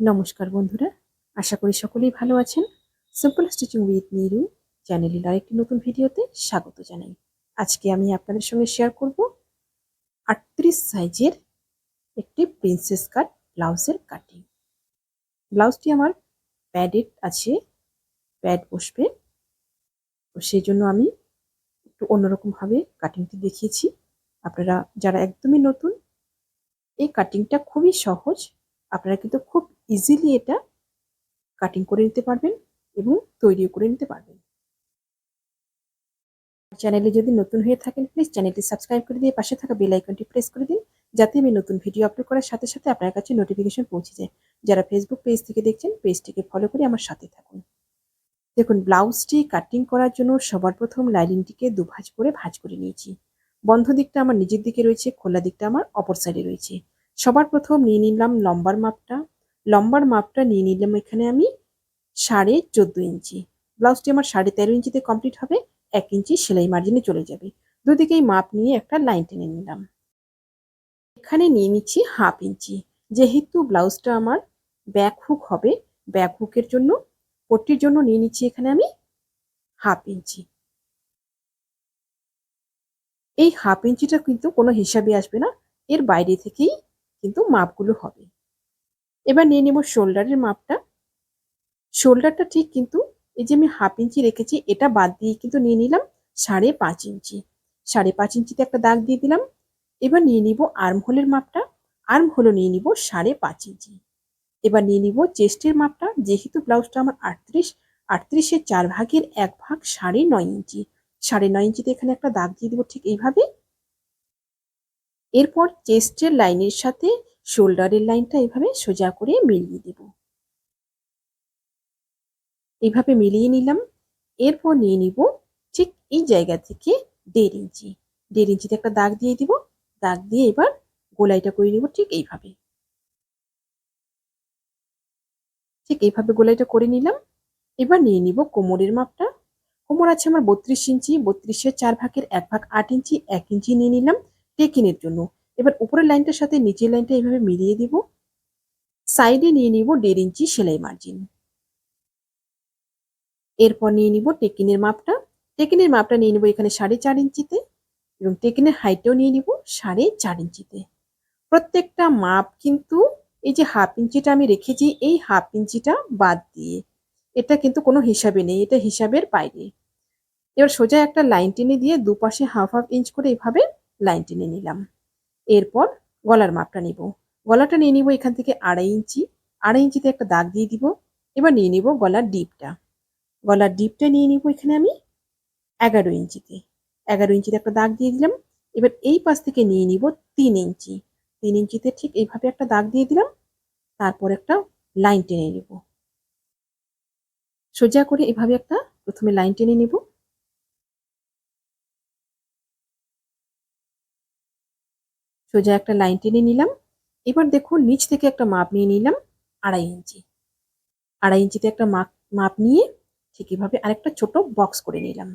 নমস্কার বন্ধুরা, আশা করি সকলেই ভালো আছেন। সিম্পল স্টিচিং উইথ নিরু চ্যানেলের আরেকটি নতুন ভিডিওতে স্বাগত জানাই। আজকে আমি আপনাদের সঙ্গে শেয়ার করব আটত্রিশ সাইজের একটি প্রিন্সেস কাট ব্লাউজের কাটিং ব্লাউজটি আমার প্যাডেড আছে প্যাড বসবে। তো সেই জন্য আমি একটু অন্যরকমভাবে কাটিংটি দেখিয়েছি। আপনারা যারা একদমই নতুন, এই কাটিংটা খুবই সহজ। আপনারা কিন্তু খুব ইজিলি এটা কাটিং করে নিতে পারবেন এবং তৈরিও করে নিতে পারবেন। চ্যানেলে যদি নতুন হয়ে থাকেন প্লিজ চ্যানেলটি সাবস্ক্রাইব করে দিয়ে পাশে থাকা বেল আইকনটি প্রেস করে দিন, যাতে আমি নতুন ভিডিও আপলোড করার সাথে সাথে আপনার কাছে নোটিফিকেশন পৌঁছে যায়। যারা ফেসবুক পেজ থেকে দেখছেন পেজটিকে ফলো করে আমার সাথে থাকুন। দেখুন ব্লাউজটি কাটিং করার জন্য সবার প্রথম লাইনিংটিকে দুভাজ করে ভাঁজ করে নিয়েছি। বন্ধ দিকটা আমার নিজের দিকে রয়েছে, খোলা দিকটা আমার অপর সাইডে রয়েছে। সবার প্রথম নিয়ে নিলাম লম্বার মাপটা লম্বার মাপটা নিয়ে নিলাম এখানে আমি সাড়ে চোদ্দ ইঞ্চি। ব্লাউজটি আমার সাড়ে তেরো ইঞ্চিতে কমপ্লিট হবে, এক ইঞ্চি সেলাই মার্জিনে চলে যাবে। দুদিকেই মাপ নিয়ে একটা লাইন টেনে নিলাম। এখানে নিয়ে নিচ্ছি হাফ ইঞ্চি। যেহেতু ব্লাউজটা আমার ব্যাক হুক হবে ব্যাক হুকের জন্য, পট্টির জন্য নিয়ে নিচ্ছি এখানে আমি হাফ ইঞ্চি। এই হাফ ইঞ্চিটা কিন্তু কোনো হিসাবে আসবে না, এর বাইরে থেকেই কিন্তু মাপগুলো হবে। এবার নিয়ে নেব শোল্ডারের মাপটা। শোল্ডারটা ঠিক কিন্তু এই যে আমি হাফ ইঞ্চি রেখেছি, এটা বাদ দিয়ে কিন্তু নিয়ে নিলাম সাড়ে পাঁচ ইঞ্চি সাড়ে পাঁচ ইঞ্চিতে একটা দাগ দিয়ে দিলাম। এবার নিয়ে নিব আর্ম হোলের মাপটা। আর্ম হলো নিয়ে নিব সাড়ে পাঁচ ইঞ্চি এবার নিয়ে নিব চেস্টের মাপটা, যেহেতু ব্লাউজটা আমার আটত্রিশ আটত্রিশের চার ভাগের এক ভাগ সাড়ে নয় ইঞ্চি সাড়ে নয় ইঞ্চিতে এখানে একটা দাগ দিয়ে দিব ঠিক এইভাবে। এরপর চেস্টের লাইনের সাথে শোল্ডারের লাইনটা এভাবে সোজা করে মিলিয়ে দেব। এইভাবে মিলিয়ে নিলাম। এরপর নিয়ে নিব ঠিক এই জায়গা থেকে দেড় ইঞ্চি। দেড় ইঞ্চিতে একটা দাগ দিয়ে দিব। দাগ দিয়ে এবার গোলাইটা করে নিব ঠিক এইভাবে। ঠিক এইভাবে গোলাইটা করে নিলাম। এবার নিয়ে নিব কোমরের মাপটা। কোমর আছে আমার বত্রিশ ইঞ্চি। বত্রিশের চার ভাগের এক ভাগ আট ইঞ্চি। এক ইঞ্চি নিয়ে নিলাম টেকিনের জন্য। এবার উপরের লাইনটার সাথে নিচের লাইনটা এইভাবে মিলিয়ে দিব। সাইডে নিয়ে নিব দেড় ইঞ্চি সেলাই মার্জিন। এরপর নিয়ে নিব টেকিনের মাপটা। টেকিনের মাপটা নিয়ে নিব এখানে সাড়ে চার ইঞ্চিতে এবং টেকিনের হাইটও নিয়ে নিব সাড়ে চার ইঞ্চিতে। প্রত্যেকটা মাপ কিন্তু এই যে হাফ ইঞ্চিটা আমি রেখেছি, এই হাফ ইঞ্চিটা বাদ দিয়ে। এটা কিন্তু কোনো হিসাবে নেই, এটা হিসাবের বাইরে। এবার সোজা একটা লাইন টেনে দিয়ে দুপাশে হাফ হাফ ইঞ্চ করে এইভাবে লাইন টেনে নিলাম। এরপর গলার মাপটা নিব। গলাটা নিয়ে নিব এখান থেকে আড়াই ইঞ্চি। আড়াই ইঞ্চিতে একটা দাগ দিয়ে দিব। এবার নিয়ে নিব গলার ডিপটা। গলার ডিপটা নিয়ে নিব এখানে আমি এগারো ইঞ্চিতে। এগারো ইঞ্চিতে একটা দাগ দিয়ে দিলাম। এবার এই পাশ থেকে নিয়ে নিব তিন ইঞ্চি। তিন ইঞ্চিতে ঠিক এইভাবে একটা দাগ দিয়ে দিলাম। তারপর একটা লাইন টেনে নিব। সোজা করে এভাবে একটা প্রথমে লাইন টেনে নেব। সোজা একটা লাইন টেনে নিলাম। এবার দেখুন, নিচ থেকে একটা মাপ নিয়ে নিলাম, আড়াই ইঞ্চি। আড়াই ইঞ্চিতে একটা মাপ মাপ নিয়ে ঠিক এভাবে আরেকটা ছোট বক্স করে নিলাম।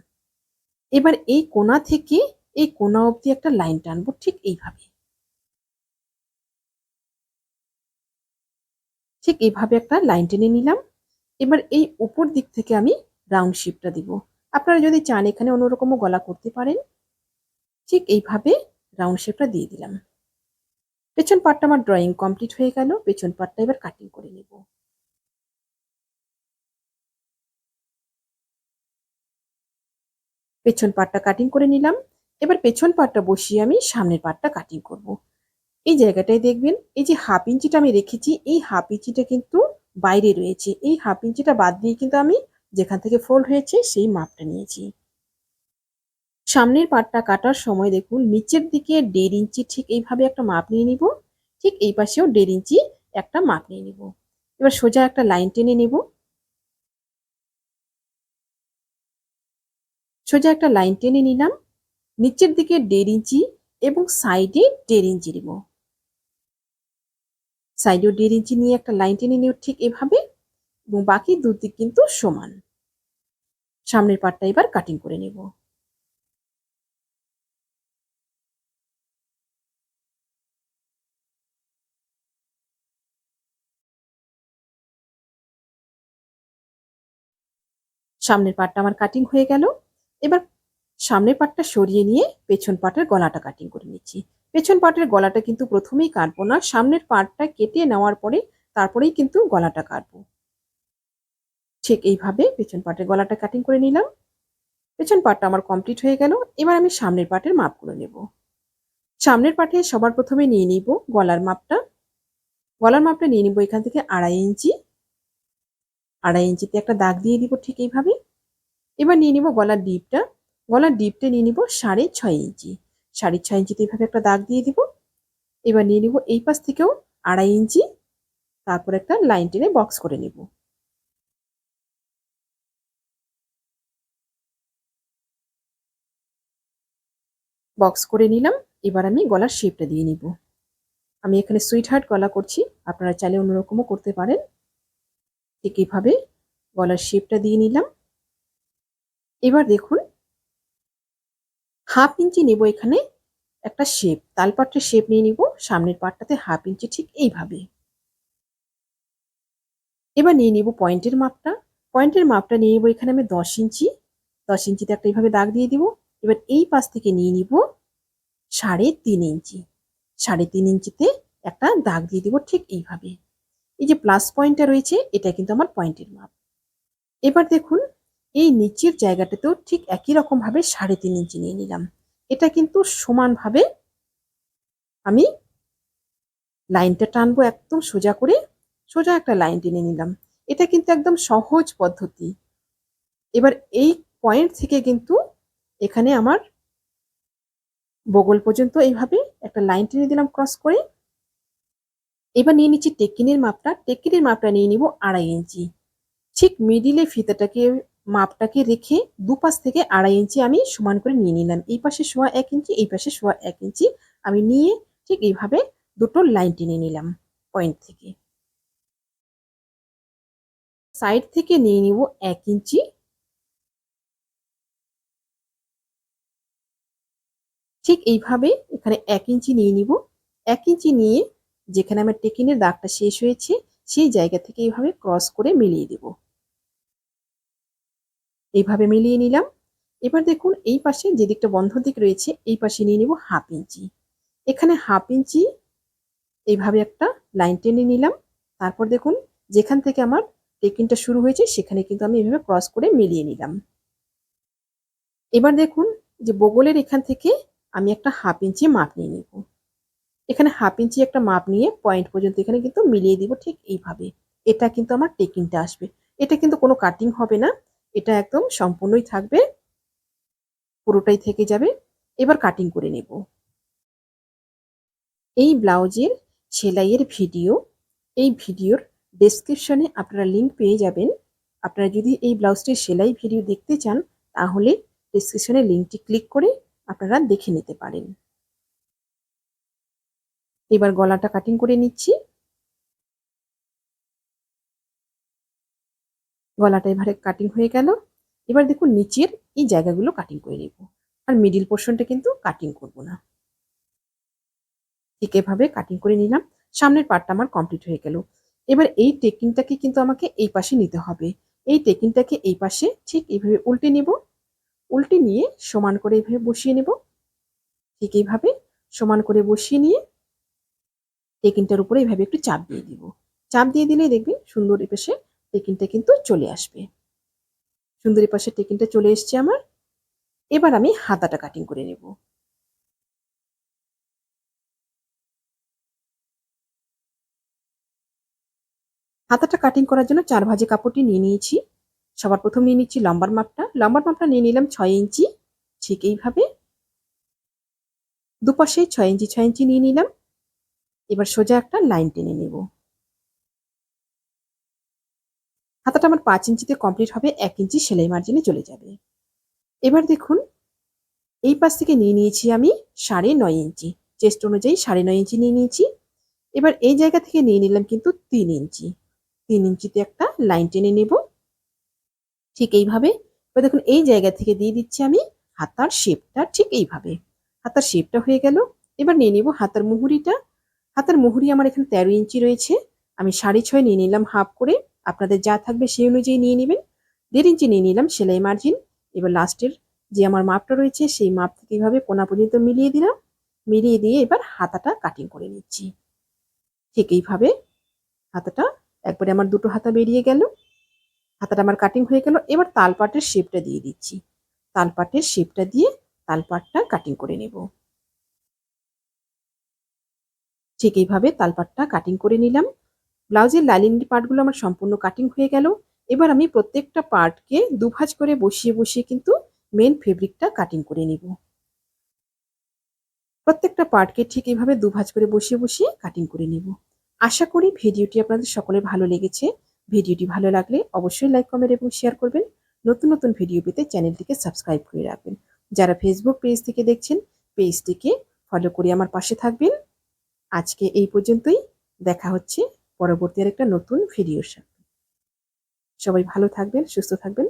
এবার এই কোনা থেকে এই কোনা অবধি একটা লাইন টানবো ঠিক এইভাবে। ঠিক এইভাবে একটা লাইন টেনে নিলাম। এবার এই উপর দিক থেকে আমি রাউন্ড শেপটা দিব। আপনারা যদি চান এখানে অন্যরকমও গলা করতে পারেন। ঠিক এইভাবে রাউন্ড শেপটা দিয়ে দিলাম। পেছন পাটটা আমার ড্রয়িং কমপ্লিট হয়ে গেল, পেছন পাটটা এবার কাটিং করে নেব। পেছন পাটটা কাটিং করে নিলাম, এবার পেছন পাটটা বসিয়ে আমি সামনের পাটটা কাটিং করব। এই জায়গাটায় দেখবেন, এই যে হাফ ইঞ্চিটা আমি রেখেছি, এই হাফ ইঞ্চিটা কিন্তু বাইরে রয়েছে। এই হাফ ইঞ্চিটা বাদ দিয়ে কিন্তু আমি যেখান থেকে ফোল্ড হয়েছে, সেই মাপটা নিয়েছি। সামনের পাটটা কাটার সময় দেখুন, নিচের দিকে দেড় ইঞ্চি ঠিক এইভাবে একটা মাপ নিয়ে নিব, ঠিক এই পাশেও দেড় ইঞ্চি একটা মাপ নিয়ে নিব। এবার সোজা একটা লাইন টেনে নেব। সোজা একটা লাইন টেনে নিলাম, নিচের দিকে দেড় ইঞ্চি এবং সাইডে দেড় ইঞ্চি দিব সাইডেও দেড় ইঞ্চি নিয়ে একটা লাইন টেনে নিও ঠিক এভাবে, এবং বাকি দুদিক কিন্তু সমান। সামনের পাটটা এবার কাটিং করে নেব। সামনের পাটটা আমার কাটিং হয়ে গেল। এবার সামনের পাটটা সরিয়ে নিয়ে পেছন পাটের গলাটা কাটিং করে নিচ্ছি। পেছন পাটের গলাটা কিন্তু প্রথমেই কাটবো না, সামনের পাটটা কেটে নেওয়ার পরে তারপরেই কিন্তু গলাটা কাটবো। ঠিক এইভাবে পেছন পাটের গলাটা কাটিং করে নিলাম। পেছন পাটটা আমার কমপ্লিট হয়ে গেল। এবার আমি সামনের পাটের মাপ করে নেব। সামনের পাটে সবার প্রথমে নিয়ে নিব গলার মাপটা। গলার মাপটা নিয়ে নিব এখান থেকে আড়াই ইঞ্চি। আড়াই ইঞ্চিতে একটা দাগ দিয়ে দিব ঠিক এইভাবে। এবার নিয়ে নিব গলার ডিপটা। গলার ডিপটা নিয়ে নিব সাড়ে ছয় ইঞ্চি। সাড়ে ছয় ইঞ্চিতে এইভাবে একটা দাগ দিয়ে দিব। এবার নিয়ে নিব এই পাশ থেকেও আড়াই ইঞ্চি। তারপর একটা লাইন টেনে বক্স করে নিব। বক্স করে নিলাম। এবার আমি গলার শেপটা দিয়ে নিব। আমি এখানে সুইট হার্ট গলা করছি। আপনারা চাইলে অন্যরকমও করতে পারেন। ঠিক এইভাবে গলার শেপটা দিয়ে নিলাম। এবার দেখুন হাফ ইঞ্চি নেব এখানে একটা শেপ তালপাট্টের শেপ নিয়ে নিব, সামনের পাটটাতে হাফ ইঞ্চি ঠিক এইভাবে। এবার নিয়ে নিব পয়েন্টের মাপটা। পয়েন্টের মাপটা নিয়ে নিব এখানে আমি দশ ইঞ্চি দশ ইঞ্চিতে একটা এইভাবে দাগ দিয়ে দিব। এবার এই পাশ থেকে নিয়ে নিব সাড়ে তিন ইঞ্চি সাড়ে তিন ইঞ্চিতে একটা দাগ দিয়ে দিব ঠিক এইভাবে। এই যে প্লাস পয়েন্টটা রয়েছে, এটা কিন্তু আমার পয়েন্টের মাপ। এবার দেখুন, এই নিচের জায়গাটাতেও ঠিক একই রকম ভাবে সাড়ে তিন ইঞ্চি নিয়ে নিলাম। এটা কিন্তু সমানভাবে আমি লাইনটা টানবো একদম সোজা করে, সোজা একটা লাইন টেনে নিলাম। এটা কিন্তু একদম সহজ পদ্ধতি। এবার এই পয়েন্ট থেকে কিন্তু এখানে আমার বগল পর্যন্ত এইভাবে একটা লাইন টেনে দিলাম ক্রস করে। এবার নিয়ে নিচ্ছি টেকিনের মাপটা। টেকিনের মাপটা নিয়ে নিব আড়াই ইঞ্চি। ঠিক মিডিলে ফিতাটাকে, মাপটাকে রেখে দুপাশ থেকে আড়াই ইঞ্চি আমি সমান করে নিয়ে নিলাম। এই পাশে সোয়া এক ইঞ্চি, এই পাশে সোয়া এক ইঞ্চি আমি নিয়ে ঠিক এইভাবে দুটো লাইন টেনে নিলাম পয়েন্ট থেকে। সাইড থেকে নিয়ে নিব এক ইঞ্চি। ঠিক এইভাবে এখানে এক ইঞ্চি নিয়ে নিব। এক ইঞ্চি নিয়ে যেখানে আমার টেকিনের দাগটা শেষ হয়েছে, সেই জায়গা থেকে এইভাবে ক্রস করে মিলিয়ে দেব। এইভাবে মিলিয়ে নিলাম। এবার দেখুন, এই পাশে যে দিকটা বন্ধ দিক রয়েছে, এই পাশে নিয়ে নিব হাফ ইঞ্চি। এখানে হাফ ইঞ্চি এইভাবে একটা লাইন টেনে নিলাম। তারপর দেখুন, যেখান থেকে আমার টেকিনটা শুরু হয়েছে, সেখানে কিন্তু আমি এইভাবে ক্রস করে মিলিয়ে নিলাম। এবার দেখুন, যে বগলের এখান থেকে আমি একটা হাফ ইঞ্চি মাপ নিয়ে নিব। এখানে হাফ ইঞ্চি একটা মাপ নিয়ে পয়েন্ট পর্যন্ত এখানে কিন্তু মিলিয়ে দিব ঠিক এইভাবে। এটা কিন্তু আমার টেকিংটা আসবে। এটা কিন্তু কোনো কাটিং হবে না। এটা একদম সম্পূর্ণই থাকবে। পুরোটাই থেকে যাবে। এবার কাটিং করে নেব। এই ব্লাউজের সেলাইয়ের ভিডিও, এই ভিডিওর ডেসক্রিপশনে আপনারা লিংক পেয়ে যাবেন। আপনারা যদি এই ব্লাউজটির সেলাই ভিডিও দেখতে চান, তাহলে ডেসক্রিপশনে লিঙ্কটি ক্লিক করে আপনারা দেখে নিতে পারেন। এবার গলাটা কাটিং করে নিচ্ছি। গলাটা এবারে কাটিং হয়ে গেল। এবার দেখুন নিচের এই জায়গাগুলো কাটিং করে নেব। আর মিডিল পোর্শনটা কিন্তু কাটিং করব না। ঠিক এভাবে কাটিং করে নিলাম। সামনের পার্টটা আমার কমপ্লিট হয়ে গেল। এবার এই টেকিংটাকে কিন্তু আমাকে এই পাশে নিতে হবে। এই টেকিংটাকে এই পাশে ঠিক এইভাবে উল্টে নেব। উল্টে নিয়ে সমান করে এইভাবে বসিয়ে নেব। ঠিক এইভাবে সমান করে বসিয়ে নিয়ে টেকিনটার উপরে এইভাবে একটু চাপ দিয়ে দিব। চাপ দিয়ে দিলে দেখবেন সুন্দর পাশে টেকিনটা কিন্তু চলে আসবে। সুন্দরী পাশে টেকিনটা চলে এসছে আমার। এবার আমি হাতাটা কাটিং করে নেব। হাতাটা কাটিং করার জন্য চার ভাজি কাপড়টি নিয়ে নিয়েছি। সবার প্রথম নিয়ে নিচ্ছি লম্বার মাপটা। লম্বার মাপটা নিয়ে নিলাম ছয় ইঞ্চি। ঠিক এইভাবে। দুপাশে ছয় ইঞ্চি ছয় ইঞ্চি নিয়ে নিলাম। এবার সোজা একটা লাইন টেনে নেব। হাতাটা আমার পাঁচ ইঞ্চিতে কমপ্লিট হবে, এক ইঞ্চি সেলাই মার্জিনে চলে যাবে। এবার দেখুন, এই পাশ থেকে নিয়ে নিয়েছি আমি সাড়ে নয় ইঞ্চি, চেস্ট অনুযায়ী সাড়ে নয় ইঞ্চি নিয়ে নিয়েছি। এবার এই জায়গা থেকে নিয়ে নিলাম কিন্তু তিন ইঞ্চি। তিন ইঞ্চিতে একটা লাইন টেনে নেব। ঠিক এইভাবে, এবার দেখুন, এই জায়গা থেকে দিয়ে দিচ্ছি আমি হাতার শেপটা ঠিক এইভাবে। হাতার শেপটা হয়ে গেল। এবার নিয়ে নিব হাতার মুহুরিটা। হাতার মুহুরি আমার এখানে তেরো ইঞ্চি রয়েছে। আমি সাড়ে ছয় নিয়ে নিলাম হাফ করে। আপনাদের যা থাকবে সেই অনুযায়ী নিয়ে নেবেন। দেড় ইঞ্চি নিয়ে নিলাম সেলাই মার্জিন। এবার লাস্টের যে আমার মাপটা রয়েছে, সেই মাপ থেকে এইভাবে কোনা পর্যন্ত মিলিয়ে দিলাম। মিলিয়ে দিয়ে এবার হাতাটা কাটিং করে নিচ্ছি। ঠিক এইভাবে হাতাটা একবারে আমার দুটো হাতা বেরিয়ে গেল। হাতাটা আমার কাটিং হয়ে গেল। এবার তালপাটের শেপটা দিয়ে দিচ্ছি। তালপাটের শেপটা দিয়ে তালপাটটা কাটিং করে নেব। ঠিক এইভাবে তালপাটটা কাটিং করে নিলাম। ব্লাউজের লাইনিং পার্টগুলো আমার সম্পূর্ণ কাটিং হয়ে গেল। এবার আমি প্রত্যেকটা পার্টকে দুভাজ করে বসিয়ে বসিয়ে কিন্তু মেন ফেব্রিকটা কাটিং করে নিব। প্রত্যেকটা পার্টকে ঠিক এইভাবে দুভাজ করে বসিয়ে বসিয়ে কাটিং করে নিব। আশা করি ভিডিওটি আপনাদের সকলে ভালো লেগেছে। ভিডিওটি ভালো লাগলে অবশ্যই লাইক কমেন্ট এবং শেয়ার করবেন। নতুন নতুন ভিডিও পেতে চ্যানেলটিকে সাবস্ক্রাইব করে রাখবেন। যারা ফেসবুক পেজ থেকে দেখছেন পেজটিকে ফলো করে আমার পাশে থাকবেন। আজকে এই পর্যন্তই। দেখা হচ্ছে পরবর্তী আর একটা নতুন ভিডিওর সাথে। সবাই ভালো থাকবেন, সুস্থ থাকবেন।